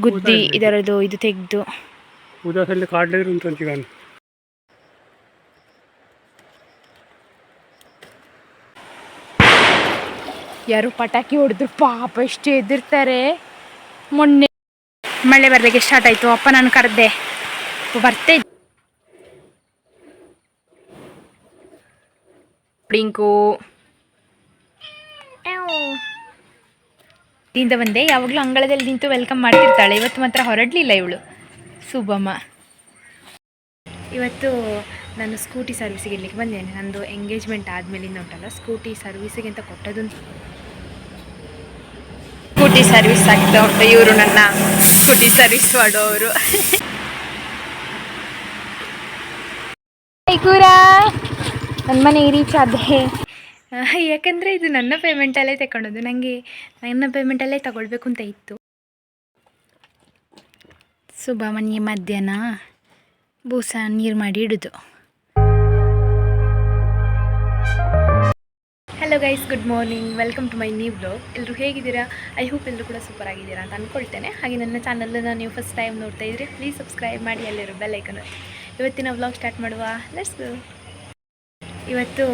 ಗುದ್ದಿ ಇದರದ್ದು ಇದು ತೆಗೆದು. ಉದಾಸಲ್ಲಿ ಕಾಡ್ಲೇರು ಯಾರು ಪಟಾಕಿ ಹೊಡೆದ್ರು ಪಾಪ ಎಷ್ಟು ಎದುರ್ತಾರೆ ಮೊನ್ನೆ ಮಳೆ ಬರ್ಲಿಕ್ಕೆ ಸ್ಟಾರ್ಟ್ ಆಯ್ತು. ಅಪ್ಪ ನಾನು ಕರೆದೆ. ಬರ್ತೆ. ಡಿಂಕು ದಿಂದ ಬಂದೆ. ಯಾವಾಗಲೂ ಅಂಗಳದಲ್ಲಿ ನಿಂತು ವೆಲ್ಕಮ್ ಮಾಡ್ತಿರ್ತಾಳೆ. ಇವತ್ತು ಮಾತ್ರ ಹೊರಡಲಿಲ್ಲ ಇವಳು. ಸುಬಮ್ಮ ಇವತ್ತು ನಾನು ಸ್ಕೂಟಿ ಸರ್ವಿಸಿಗೆ ಇಲ್ಲಿಗೆ ಬಂದೇನೆ. ನಂದು ಎಂಗೇಜ್ಮೆಂಟ್ ಆದಮೇಲಿಂದ ಉಂಟಲ್ಲ ಸ್ಕೂಟಿ ಸರ್ವಿಸಿಗೆ ಅಂತ ಕೊಟ್ಟದ್ದು ಸ್ಕೂಟಿ ಸರ್ವಿಸ್ ಆಗ್ತಾ ಉಂಟು. ಇವರು ನನ್ನ ಸ್ಕೂಟಿ ಸರ್ವಿಸ್ ಮಾಡೋರು. ಕೂರ ನನ್ನ ಮನೆಗೆ ರೀಚ್ ಆದೆ ಯಾಕಂದರೆ ಇದು ನನ್ನ ಪೇಮೆಂಟಲ್ಲೇ ತಗೊಂಡದ್ದು ನನಗೆ ನನ್ನ ಪೇಮೆಂಟಲ್ಲೇ ತಗೊಳ್ಬೇಕು ಅಂತ ಇತ್ತು. ಸುಬ್ರಹ್ಮಣ್ಯ ಮಧ್ಯಾಹ್ನ ಬೂಸ ನೀರು ಮಾಡಿ ಇಡೋದು. Hello guys good morning welcome to my new blog ಎಲ್ಲರೂ ಹೇಗಿದ್ದೀರಾ? ಐ ಹೋಪ್ ಎಲ್ಲರೂ ಕೂಡ ಸೂಪರ್ ಆಗಿದ್ದೀರಾ ಅಂತ ಅಂದ್ಕೊಳ್ತೇನೆ ಹಾಗೆ ನನ್ನ ಚಾನಲನ್ನು ನೀವು ಫಸ್ಟ್ ಟೈಮ್ ನೋಡ್ತಾ ಇದ್ದರೆ ಪ್ಲೀಸ್ ಸಬ್ಸ್ಕ್ರೈಬ್ ಮಾಡಿ ಅಲ್ಲಿರೋ ಬೆಲ್ ಐಕನ್ ಇವತ್ತಿನ ವ್ಲಾಗ್ ಸ್ಟಾರ್ಟ್ ಮಾಡುವ. ಲೆಟ್ಸ್ ಇವತ್ತು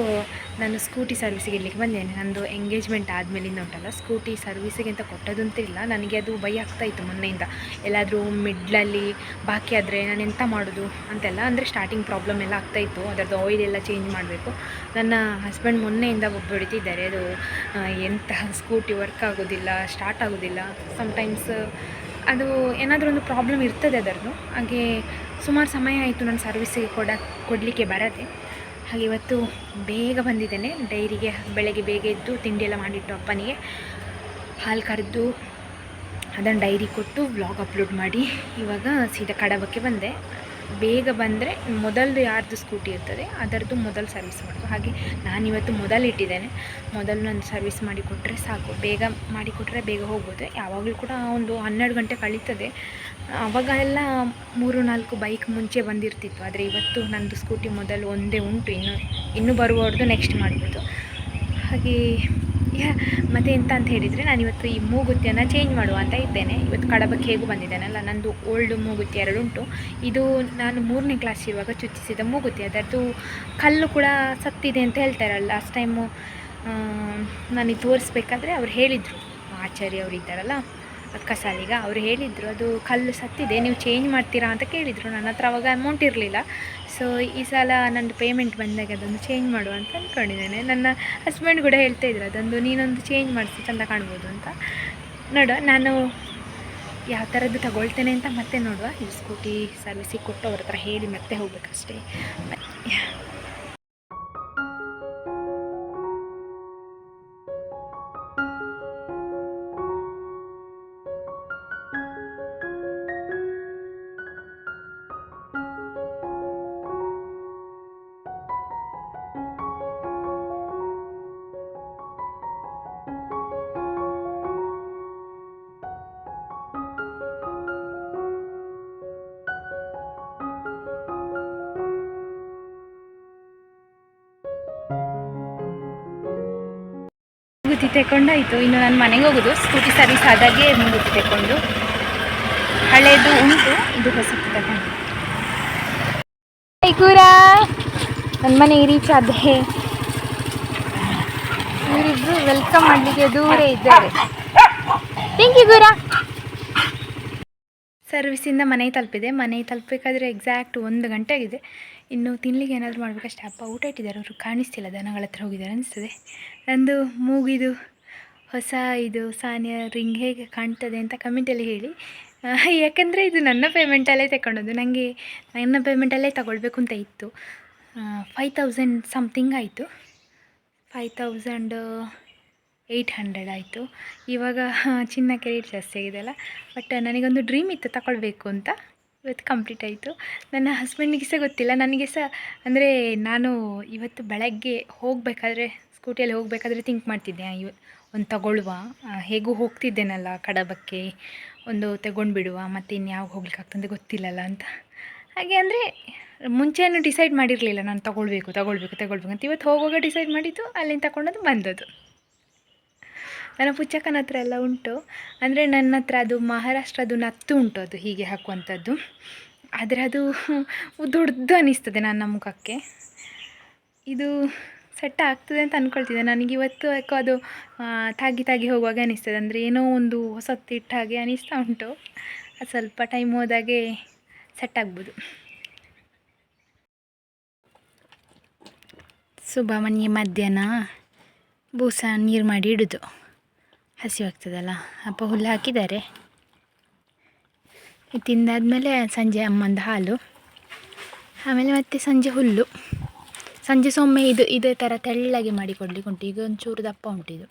ನಾನು ಸ್ಕೂಟಿ ಸರ್ವಿಸಿಗೆ ಇಡ್ಲಿಕ್ಕೆ ಬಂದೇನೆ. ನಂದು ಎಂಗೇಜ್ಮೆಂಟ್ ಆದಮೇಲಿಂದ ಉಂಟಲ್ಲ ಸ್ಕೂಟಿ ಸರ್ವಿಸಿಗೆ ಅಂತ ಇಲ್ಲ ನನಗೆ ಅದು ಭಯ ಆಗ್ತಾ ಇತ್ತು ಮೊನ್ನೆಯಿಂದ. ಎಲ್ಲಾದರೂ ಮಿಡ್ಲಲ್ಲಿ ಬಾಕಿ ಆದರೆ ನಾನು ಎಂತ ಮಾಡೋದು ಅಂತೆಲ್ಲ. ಅಂದರೆ ಸ್ಟಾರ್ಟಿಂಗ್ ಪ್ರಾಬ್ಲಮ್ ಎಲ್ಲ ಆಗ್ತಾಯಿತ್ತು ಅದರದ್ದು ಆಯಿಲ್ ಎಲ್ಲ ಚೇಂಜ್ ಮಾಡಬೇಕು. ನನ್ನ ಹಸ್ಬೆಂಡ್ ಮೊನ್ನೆಯಿಂದ ಹೊಡಿತಿದ್ದಾರೆ. ಅದು ಎಂಥ ಎಂತ ಸ್ಕೂಟಿ ವರ್ಕ್ ಆಗೋದಿಲ್ಲ ಸ್ಟಾರ್ಟ್ ಆಗೋದಿಲ್ಲ. ಸಮ್ಟೈಮ್ಸ್ ಅದು ಏನಾದರೂ ಒಂದು ಪ್ರಾಬ್ಲಮ್ ಇರ್ತದೆ ಅದರದ್ದು. ಹಾಗೆ ಸುಮಾರು ಸಮಯ ಆಯಿತು ನಾನು ಸರ್ವಿಸಿಗೆ ಕೊಡ, ಕೊಡಲಿಕ್ಕೆ ಬರದೆ. ಹಾಗೆ ಇವತ್ತು ಬೇಗ ಬಂದಿದ್ದೇನೆ. ಡೈರಿಗೆ ಬೆಳಗ್ಗೆ ಬೇಗ ಎದ್ದು ತಿಂಡಿ ಎಲ್ಲ ಮಾಡಿಟ್ಟು ಅಪ್ಪನಿಗೆ ಹಾಲು ಕರೆದು ಅದನ್ನು ಡೈರಿ ಕೊಟ್ಟು ವ್ಲಾಗ್ ಅಪ್ಲೋಡ್ ಮಾಡಿ. ಇವಾಗ ಸೀದಾ ಕಡಬಕ್ಕೆ ಬಂದೆ. ಬೇಗ ಬಂದರೆ ಮೊದಲ್ದು ಯಾರ್ದು ಸ್ಕೂಟಿ ಇರ್ತದೆ ಅದರದ್ದು ಮೊದಲು ಸರ್ವಿಸ್ ಮಾಡಬೇಕು ಹಾಗೆ ನಾನಿವತ್ತು ಮೊದಲು ಇಟ್ಟಿದ್ದೇನೆ. ಮೊದಲು ನಾನು ಸರ್ವಿಸ್ ಮಾಡಿ ಕೊಟ್ಟರೆ ಸಾಕು. ಬೇಗ ಮಾಡಿಕೊಟ್ರೆ ಬೇಗ ಹೋಗ್ಬೋದು. ಯಾವಾಗಲೂ ಕೂಡ ಒಂದು ಹನ್ನೆರಡು ಗಂಟೆ ಕಳೀತದೆ. ಅವಾಗ ಎಲ್ಲ ಮೂರು ನಾಲ್ಕು ಬೈಕ್ ಮುಂಚೆ ಬಂದಿರ್ತಿತ್ತು. ಆದರೆ ಇವತ್ತು ನಂದು ಸ್ಕೂಟಿ ಮೊದಲು ಒಂದೇ ಉಂಟು. ಇನ್ನು, ಇನ್ನೂ ಬರುವವ್ರದ್ದು ನೆಕ್ಸ್ಟ್ ಮಾಡ್ಬೋದು. ಹಾಗೆ ಮತ್ತೆ ಎಂತ ಅಂತ ಹೇಳಿದರೆ ನಾನಿವತ್ತು ಈ ಮೂಗುತಿಯನ್ನು ಚೇಂಜ್ ಮಾಡುವ ಅಂತ ಇದ್ದೇನೆ. ಇವತ್ತು ಕಡಬಕ್ಕೆ ಹೇಗೂ ಬಂದಿದ್ದೇನಲ್ಲ, ನಂದು ಓಲ್ಡ್ ಮೂಗುತಿ ಎರಡು ಉಂಟು. ಇದು ನಾನು ಮೂರನೇ ಕ್ಲಾಸ್ ಇರುವಾಗ ಚುಚ್ಚಿಸಿದ ಮೂಗುತಿ. ಅದರದ್ದು ಕಲ್ಲು ಕೂಡ ಸತ್ತಿದೆ ಅಂತ ಹೇಳ್ತಾರಲ್ಲ ಲಾಸ್ಟ್ ಟೈಮು ನನಗೆ ತೋರಿಸ್ಬೇಕಾದ್ರೆ ಅವ್ರು ಹೇಳಿದರು. ಆಚಾರ್ಯ ಅವರು ಇದ್ದಾರಲ್ಲ ಕಸಾಲಿಗ ಅವರು ಹೇಳಿದರು, ಅದು ಕಲ್ಲು ಸತ್ತಿದೆ, ನೀವು ಚೇಂಜ್ ಮಾಡ್ತೀರಾ ಅಂತ ಕೇಳಿದರು. ನನ್ನ ಹತ್ರ ಅವಾಗ ಅಮೌಂಟ್ ಇರಲಿಲ್ಲ. ಸೊ ಈ ಸಲ ನಂದು ಪೇಮೆಂಟ್ ಬಂದಾಗ ಅದೊಂದು ಚೇಂಜ್ ಮಾಡುವ ಅಂತ ಅಂದ್ಕೊಂಡಿದ್ದೇನೆ ನನ್ನ ಹಸ್ಬೆಂಡ್ ಕೂಡ ಹೇಳ್ತಾ ಇದ್ರು, ಅದೊಂದು ನೀನೊಂದು ಚೇಂಜ್ ಮಾಡಿಸಿ, ಚೆಂದ ಕಾಣ್ಬೋದು ಅಂತ. ನೋಡುವ, ನಾನು ಯಾವ ಥರದ್ದು ತಗೊಳ್ತೇನೆ ಅಂತ ಮತ್ತೆ ನೋಡುವ. ಈ ಸ್ಕೂಟಿ ಸರ್ವಿಸಿಗೆ ಕೊಟ್ಟು ಅವ್ರ ಹತ್ರ ಹೇಳಿ ಮತ್ತೆ ಹೋಗ್ಬೇಕಷ್ಟೇ. ಮೂಗುತಿ ತೆಕೊಂಡಾಯಿತು. ಇನ್ನು ನಾನು ಮನೆಗೆ ಹೋಗೋದು. ಸ್ಕೂಟಿ ಸರ್ವಿಸ್ ಆದಾಗೆ ಮೂಗುತಿ ತೆಕೊಂಡು. ಹಳೇದು ಉಂಟು ಇದು ಹೊಸದು ತಗೊಂಡು ಕೂರ ನನ್ನ ಮನೆಗೆ ರೀಚ್ ಆದೆ ಇವರಿಬ್ರು ವೆಲ್ಕಮ್ ಮಾಡಲಿಕ್ಕೆ ದೂರ ಇದ್ದಾರೆ. Thank you ಗೂರ. ಸರ್ವಿಸಿಂದ ಮನೆಗೆ ತಲುಪಿದೆ. ಮನೆಗೆ ತಲುಪಬೇಕಾದ್ರೆ ಎಕ್ಸಾಕ್ಟ್ ಒಂದು ಗಂಟೆ ಆಗಿದೆ ಇನ್ನು ತಿನ್ಲಿಕ್ಕೆ ಏನಾದರೂ ಮಾಡಬೇಕಷ್ಟೇ. ಅಪ್ಪ ಊಟ ಇಟ್ಟಿದ್ದಾರೆ ಅವರು. ಕಾಣಿಸ್ತಿಲ್ಲ, ದನಗಳ ಹತ್ರ ಹೋಗಿದ್ದಾರೆ ಅನಿಸ್ತದೆ. ನಂದು ಮೂಗಿದು, ಹೊಸ ಇದು, ಸಾನಿಯ ರಿಂಗ್ ಹೇಗೆ ಕಾಣ್ತದೆ ಅಂತ ಕಮೆಂಟಲ್ಲಿ ಹೇಳಿ. ಯಾಕಂದರೆ ಇದು ನನ್ನ ಪೇಮೆಂಟಲ್ಲೇ ತಗೊಂಡದ್ದು ನನಗೆ ನನ್ನ ಪೇಮೆಂಟಲ್ಲೇ ತಗೊಳ್ಬೇಕು ಅಂತ ಇತ್ತು. ಫೈವ್ ತೌಸಂಡ್ ಸಮ್ಥಿಂಗ್ ಆಯಿತು. ಫೈವ್ ತೌಸಂಡ್ ಏಯ್ಟ್ ಹಂಡ್ರೆಡ್ ಆಯಿತು. ಇವಾಗ ಚಿನ್ನಕ್ಕೆ ರೇಟ್ ಜಾಸ್ತಿ ಆಗಿದೆಯಲ್ಲ ಬಟ್ ನನಗೊಂದು ಡ್ರೀಮ್ ಇತ್ತು ತಗೊಳ್ಬೇಕು ಅಂತ. ಇವತ್ತು ಕಂಪ್ಲೀಟ್ ಆಯಿತು. ನನ್ನ ಹಸ್ಬೆಂಡಿಗೆ ಸಹ ಗೊತ್ತಿಲ್ಲ. ನನಗೆ ಸಹ, ಅಂದರೆ ನಾನು ಇವತ್ತು ಬೆಳಗ್ಗೆ ಹೋಗಬೇಕಾದ್ರೆ ಸ್ಕೂಟಿಯಲ್ಲಿ ಹೋಗಬೇಕಾದ್ರೆ ಥಿಂಕ್ ಮಾಡ್ತಿದ್ದೆ. ಇವ ಒಂದು ತಗೊಳ್ಳುವ ಹೇಗೂ ಹೋಗ್ತಿದ್ದೇನಲ್ಲ ಕಡಬಕ್ಕೆ. ಒಂದು ತಗೊಂಡು ಬಿಡುವ ಮತ್ತು ಇನ್ಯಾವಾಗ ಹೋಗ್ಲಿಕ್ಕಾಗ್ತದೆ ಗೊತ್ತಿಲ್ಲಲ್ಲ ಅಂತ. ಹಾಗೆ ಅಂದರೆ ಮುಂಚೆನೂ ಡಿಸೈಡ್ ಮಾಡಿರಲಿಲ್ಲ. ನಾನು ತಗೊಳ್ಬೇಕು ತಗೊಳ್ಬೇಕು ತಗೊಳ್ಬೇಕು ಅಂತ. ಇವತ್ತು ಹೋಗುವಾಗ ಡಿಸೈಡ್ ಮಾಡಿದ್ದು, ಅಲ್ಲಿಂದ ತಗೊಂಡದ್ದು ಬಂದದ್ದು. ನನ್ನ ಪುಚ್ಚಕ್ಕನ ಹತ್ರ ಎಲ್ಲ ಉಂಟು. ಅಂದರೆ ನನ್ನ ಹತ್ರ ಅದು ಮಹಾರಾಷ್ಟ್ರದ್ದು ನತ್ತು ಉಂಟು ಅದು ಹೀಗೆ ಹಾಕುವಂಥದ್ದು. ಆದರೆ ಅದು ದೊಡ್ಡದು ಅನ್ನಿಸ್ತದೆ ನನ್ನ ಮುಖಕ್ಕೆ. ಇದು ಸೆಟ್ ಆಗ್ತದೆ ಅಂತ ಅಂದ್ಕೊಳ್ತಿದ್ದೆ ನನಗೆ ಇವತ್ತು ಯಾಕೋ ಅದು ತಾಗಿ ತಾಗಿ ಹೋಗುವಾಗ ಅನಿಸ್ತದೆ. ಅಂದರೆ ಏನೋ ಒಂದು ಹೊಸತ್ತು ಇಟ್ಟ ಹಾಗೆ ಅನಿಸ್ತಾ ಉಂಟು. ಅದು ಸ್ವಲ್ಪ ಟೈಮ್ ಹೋದಾಗೆ ಸೆಟ್ ಆಗ್ಬೋದು. ಸುಬ್ರಹ್ಮಣ್ಯ ಮಧ್ಯಾಹ್ನ. ಬೂಸ ನೀರು ಮಾಡಿ ಇಡೋದು. ಹಸಿವಾಗ್ತದಲ್ಲ? ಅಪ್ಪ ಹುಲ್ಲು ಹಾಕಿದ್ದಾರೆ. ತಿಂದಾದಮೇಲೆ ಸಂಜೆ ಅಮ್ಮಂದು ಹಾಲು. ಆಮೇಲೆ ಮತ್ತೆ ಸಂಜೆ ಹುಲ್ಲು. ಸಂಜೆ ಸೊಮ್ಮೆ ಇದು, ಇದೇ ಥರ ತೆಳ್ಳಗೆ ಮಾಡಿ ಕೊಡ್ಲಿಕ್ಕೆ ಉಂಟು ಈಗ ಒಂಚೂರು ದಪ್ಪ ಉಂಟು ಇದು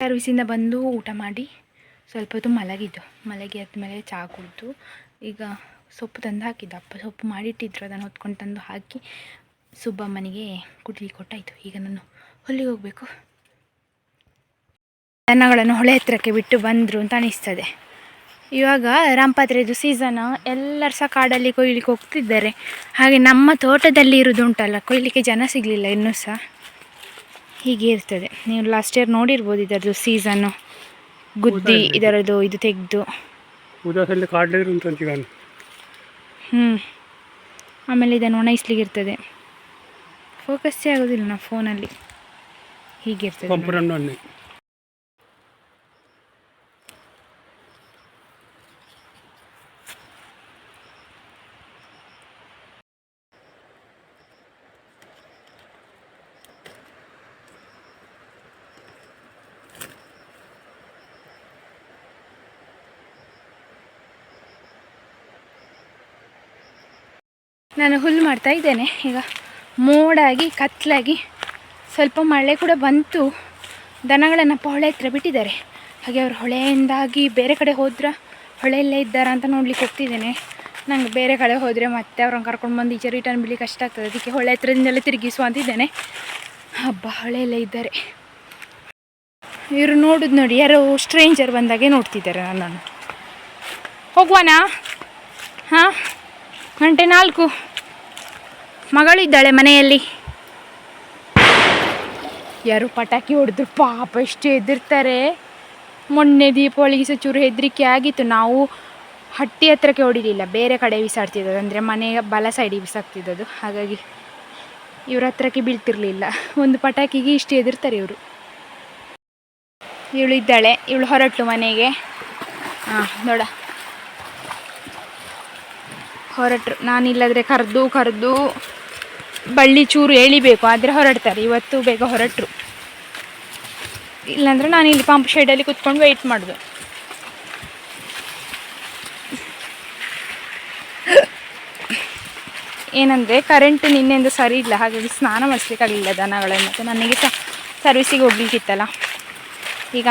ಸರ್ವಿಸಿಂದ ಬಂದು ಊಟ ಮಾಡಿ. ಸ್ವಲ್ಪ ಹೊತ್ತು ಮಲಗಿದ್ದು. ಮಲಗಿ ಆದಮೇಲೆ ಚಹಾ ಕುಡಿದು, ಈಗ ಸೊಪ್ಪು ತಂದು ಹಾಕಿದ್ದು. ಅಪ್ಪ ಸೊಪ್ಪು ಮಾಡಿಟ್ಟಿದ್ರು. ಅದನ್ನು ಹೊತ್ಕೊಂಡು ತಂದು ಹಾಕಿ ಸುಬ್ಬಮ್ಮನಿಗೆ ಕುಡ್ಲಿ ಕೊಟ್ಟಾಯಿತು. ಈಗ ನಾನು ಹೊಲಿಗೆ ಹೋಗಬೇಕು. ದನಗಳನ್ನು ಹೊಳೆ ಹತ್ತಿರಕ್ಕೆ ಬಿಟ್ಟು ಬಂದರು ಅಂತ ಅನಿಸ್ತದೆ. ಇವಾಗ ರಾಮಪಾತ್ರೆದು ಸೀಸನ್ ಎಲ್ಲರೂ ಸಹ ಕಾಡಲ್ಲಿ ಕೊಯ್ಲಿಕ್ಕೆ ಹೋಗ್ತಿದ್ದಾರೆ. ಹಾಗೆ ನಮ್ಮ ತೋಟದಲ್ಲಿ ಇರೋದು ಉಂಟಲ್ಲ, ಕೊಯ್ಲಿಕ್ಕೆ ಜನ ಸಿಗಲಿಲ್ಲ ಇನ್ನೂ ಸಹ. ಹೀಗೆ ಇರ್ತದೆ. ನೀವು ಲಾಸ್ಟ್ ಇಯರ್ ನೋಡಿರ್ಬೋದು ಇದರದ್ದು ಸೀಸನ್ನು ಗುದ್ದಿ ಇದರದ್ದು ಇದು ತೆಗೆದು. ಉದಾಸಲ್ಲಿ ಅಂತ ಹ್ಞೂ ಆಮೇಲೆ ಇದನ್ನು ಒಣಗಿಸ್ಲಿಕ್ಕೆ ಇರ್ತದೆ ಫೋಕಸ್ಸೇ ಆಗೋದಿಲ್ಲ ನಾವು ಫೋನಲ್ಲಿ ಹೀಗಿರ್ತದೆ ನಾನು ಹುಲ್ಲು ಮಾಡ್ತಾ ಇದ್ದೇನೆ. ಈಗ ಮೋಡಾಗಿ ಕತ್ತಲಾಗಿ ಸ್ವಲ್ಪ ಮಳೆ ಕೂಡ ಬಂತು. ದನಗಳನ್ನು ಹೊಳೆ ಹತ್ರ ಬಿಟ್ಟಿದ್ದಾರೆ. ಹಾಗೆ ಅವ್ರು ಹೊಳೆಯಿಂದಾಗಿ ಬೇರೆ ಕಡೆ ಹೋದ್ರ? ಹೊಳೆಯಲ್ಲೇ ಇದ್ದಾರಾ ಅಂತ ನೋಡ್ಲಿಕ್ಕೆ ಹೋಗ್ತಿದ್ದೇನೆ. ನಂಗೆ ಬೇರೆ ಕಡೆ ಹೋದರೆ ಮತ್ತೆ ಅವ್ರನ್ನ ಕರ್ಕೊಂಡು ಬಂದು ಈಚೆ ರಿಟರ್ನ್ ಬಿಡ್ಲಿಕ್ಕೆ ಕಷ್ಟ ಆಗ್ತದೆ. ಅದಕ್ಕೆ ಹೊಳೆ ಹತ್ರದಿಂದಲೇ ತಿರುಗಿಸುವ ಅಂತಿದ್ದೇನೆ ಹಬ್ಬ ಹೊಳೆಯಲ್ಲೇ ಇದ್ದಾರೆ. ಇವರು ನೋಡುದು ನೋಡಿ, ಯಾರೋ ಸ್ಟ್ರೇಂಜರ್ ಬಂದಾಗೆ ನೋಡ್ತಿದ್ದಾರೆ ನನ್ನನ್ನು. ಹೋಗುವನಾ? ಹಾಂ? ಗಂಟೆ ನಾಲ್ಕು. ಮಗಳಿದ್ದಾಳೆ ಮನೆಯಲ್ಲಿ. ಯಾರು ಪಟಾಕಿ ಹೊಡೆದ್ರು ಪಾಪ ಎಷ್ಟು ಹೆದರ್ತಾರೆ. ಮೊನ್ನೆ ದೀಪಾವಳಿಗೆ ಸಹ ಚೂರು ಹೆದರಿಕೆ ಆಗಿತ್ತು. ನಾವು ಹಟ್ಟಿ ಹತ್ರಕ್ಕೆ ಹೊಡಿಲಿಲ್ಲ ಬೇರೆ ಕಡೆ ಬಿಸಾಡ್ತಿದ್ದದು ಅಂದರೆ ಮನೆಯ ಬಲ ಸೈಡಿಗೆ ಬಿಸಾಕ್ತಿದ್ದದು ಹಾಗಾಗಿ ಇವ್ರ ಹತ್ರಕ್ಕೆ ಬೀಳ್ತಿರ್ಲಿಲ್ಲ. ಒಂದು ಪಟಾಕಿಗೆ ಇಷ್ಟು ಹೆದರ್ತಾರೆ ಇವರು. ಇವಳು ಇದ್ದಾಳೆ ಇವಳು ಹೊರಟು ಮನೆಗೆ. ಹಾಂ ನೋಡ. ಹೊರಟರು. ನಾನಿಲ್ಲದ್ರೆ ಕರೆದು ಕರೆದು ಬಳ್ಳಿ ಚೂರು ಎಳಿಬೇಕು. ಆದರೆ ಹೊರಡ್ತಾರೆ. ಇವತ್ತು ಬೇಗ ಹೊರಟರು. ಇಲ್ಲಾಂದರೆ ನಾನು ಇಲ್ಲಿ ಪಂಪ್ ಶೆಡಲ್ಲಿ ಕುತ್ಕೊಂಡು ವೆಯ್ಟ್ ಮಾಡಿದೆ. ಏನಂದರೆ ಕರೆಂಟ್ ನಿನ್ನೆಂದ ಸರಿ ಇಲ್ಲ. ಹಾಗಾಗಿ ಸ್ನಾನ ಮಾಡಿಸ್ಲಿಕ್ಕಾಗಲಿಲ್ಲ ದನಗಳನ್ನು. ಮತ್ತು ನನಗೆ ಸಹ ಸರ್ವಿಸಿಗೆ ಹೋಗ್ಲಿಕ್ಕಿತ್ತಲ್ಲ. ಈಗ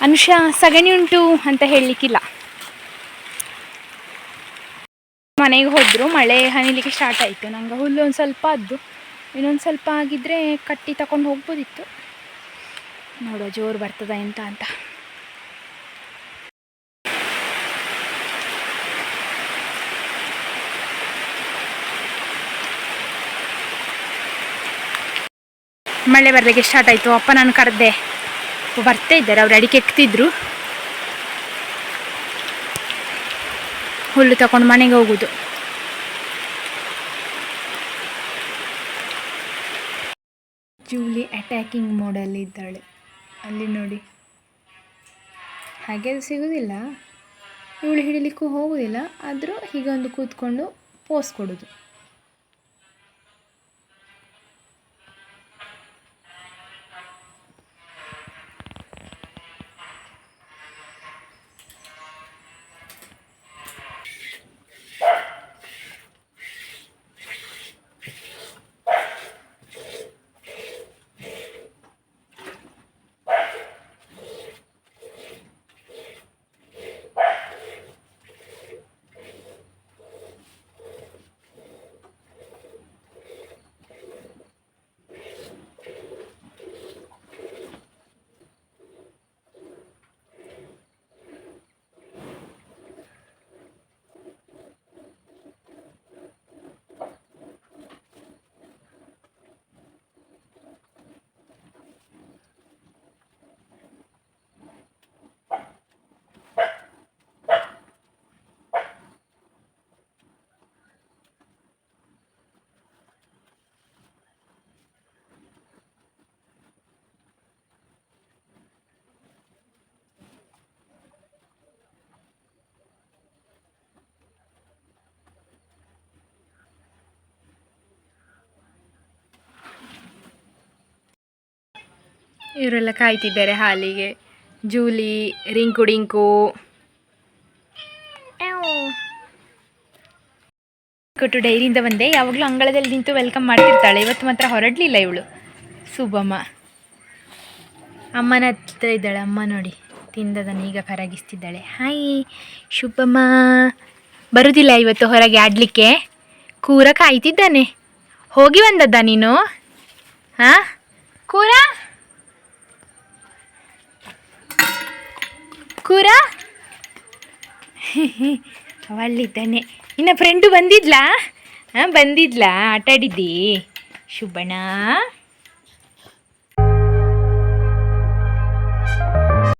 ಅನುಷ ಸಗಣಿ ಉಂಟು ಅಂತ ಹೇಳಲಿಕ್ಕಿಲ್ಲ. ಮನೆಗೆ ಹೋದರು, ಮಳೆ ಹನಿಲಿಕ್ಕೆ ಸ್ಟಾರ್ಟ್ ಆಯಿತು. ನಂಗೆ ಹುಲ್ಲು ಒಂದು ಸ್ವಲ್ಪ ಅದ್ದು ಇನ್ನೊಂದು ಸ್ವಲ್ಪ ಆಗಿದ್ದರೆ ಕಟ್ಟಿ ತಗೊಂಡು ಹೋಗ್ಬೋದಿತ್ತು. ನೋಡುವ ಜೋರು ಬರ್ತದ ಎಂತ ಅಂತ. ಮಳೆ ಬರಲಿಕ್ಕೆ ಸ್ಟಾರ್ಟ್ ಆಯಿತು. ಅಪ್ಪ ನಾನು ಕರೆದೆ. ಬರ್ತಾ ಇದ್ದಾರೆ, ಅವ್ರು ಅಡಿಕೆ ಎಕ್ತಿದ್ರು ಹುಲ್ಲು ತಗೊಂಡು ಮನೆಗೆ ಹೋಗುದು. ಜೂಲಿ ಅಟ್ಯಾಕಿಂಗ್ ಮೋಡಲ್ಲಿ ಇದ್ದಾಳೆ. ಅಲ್ಲಿ ನೋಡಿ. ಹಾಗೆ ಅದು ಸಿಗೋದಿಲ್ಲ. ಇವಳು ಹಿಡಿಲಿಕ್ಕೂ ಹೋಗೋದಿಲ್ಲ. ಆದರೂ ಹೀಗೊಂದು ಕೂತ್ಕೊಂಡು ಪೋಸ್ ಕೊಡೋದು. ಇವರೆಲ್ಲ ಕಾಯ್ತಿದ್ದಾರೆ ಹಾಲಿಗೆ. ಜೂಲಿ ರಿಂಕು ಡಿಂಕು. ಕೊಟ್ಟು ಡೈರಿಯಿಂದ ಬಂದೆ. ಯಾವಾಗಲೂ ಅಂಗಳದಲ್ಲಿ ನಿಂತು ವೆಲ್ಕಮ್ ಮಾಡ್ತಿರ್ತಾಳೆ. ಇವತ್ತು ಮಾತ್ರ ಹೊರಡಲಿಲ್ಲ ಇವಳು. ಸುಬಮ್ಮ ಅಮ್ಮನ ಹತ್ರ ಇದ್ದಾಳೆ. ಅಮ್ಮ ನೋಡಿ ತಿಂದದನ್ನು ಈಗ ಕರಗಿಸ್ತಿದ್ದಾಳೆ. ಹಾಯ್ ಶುಭಮ್ಮ ಬರುವುದಿಲ್ಲ ಇವತ್ತು ಹೊರಗೆ ಆಡಲಿಕ್ಕೆ. ಕೂರ ಕಾಯ್ತಿದ್ದಾನೆ. ಹೋಗಿ ಬಂದದ್ದ ನೀನು? ಹಾಂ? ಕೂರ? ಕೂರ ಅವಳಿದ್ದಾನೆ. ಇನ್ನು ಫ್ರೆಂಡು ಬಂದಿದ್ಲಾ? ಹಾಂ ಬಂದಿದ್ಲಾ? ಆಟಾಡಿದ್ದಿ? ಶುಭಣ್ಣ